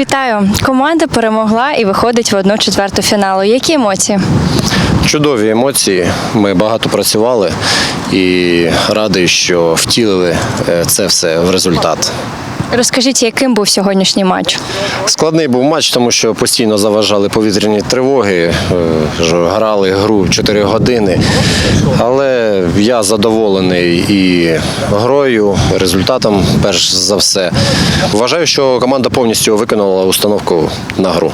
Вітаю! Команда перемогла і виходить в одну четверту фіналу. Які емоції? Чудові емоції. Ми багато працювали і радий, що втілили е, це все в результат. Розкажіть, яким був сьогоднішній матч? Складний був матч, тому що постійно заважали повітряні тривоги, е, грали гру 4 години. Але я задоволений і грою, результатом, перш за все. Вважаю, що команда повністю виконала установку на гру.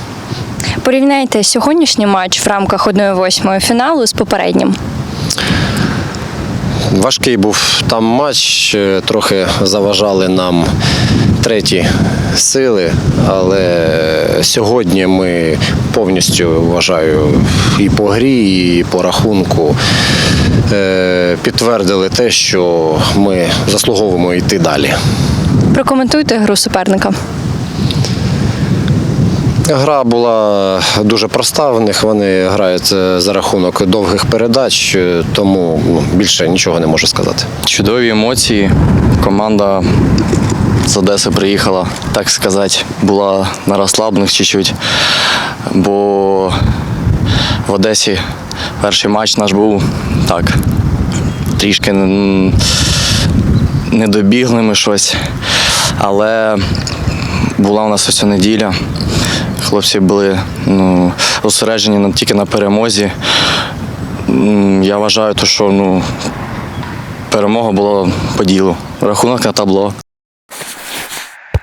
Порівняйте сьогоднішній матч в рамках 1-8 фіналу з попереднім. Важкий був там матч, е, трохи заважали нам треті сили, але сьогодні ми повністю вважаю і по грі, і по рахунку е, підтвердили те, що ми заслуговуємо йти далі. Прокоментуйте гру суперника. Гра була дуже проста в них. Вони грають е, за рахунок довгих передач, е, тому ну, більше нічого не можу сказати. Чудові емоції. Команда з Одеси приїхала, так сказати, була на розслаблених чуть-чуть, бо в Одесі перший матч наш був так, трішки не добігли ми щось. Але була у нас ось неділя. Хлопці були ну, зосереджені тільки на перемозі. Я вважаю, що ну, перемога була по ділу. Рахунок на табло.